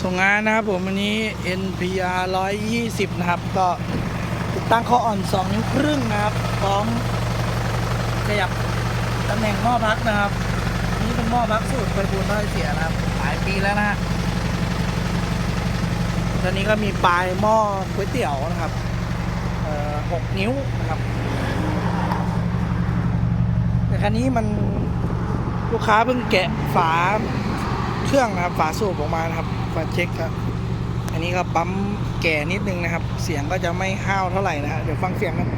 ส่งงานนะครับผมวันนี้ NPR 120 นะครับ ก็ติดตั้งข้ออ่อน 2 นิ้วครึ่งนะครับพร้อมขยับตำแหน่งหม้อพักนะครับ นี่เป็นหม้อพักสูตรไฟบูนน้อเสียนะครับ หลายปีแล้วนะฮะตอนนี้ก็มีปลายหม้อก๋วยเตี๋ยวนะครับเอ่อ6นิ้วนะครับแต่คันนี้มันลูกค้าเพิ่งแกะฝา เครื่องนะครับฝาสูบออกมานะครับฝาเช็คครับอันนี้ก็ปั๊มแก่นิดนึงนะครับ เสียงก็จะไม่ห้าวเท่าไหร่นะฮะเดี๋ยวฟังเสียงกัน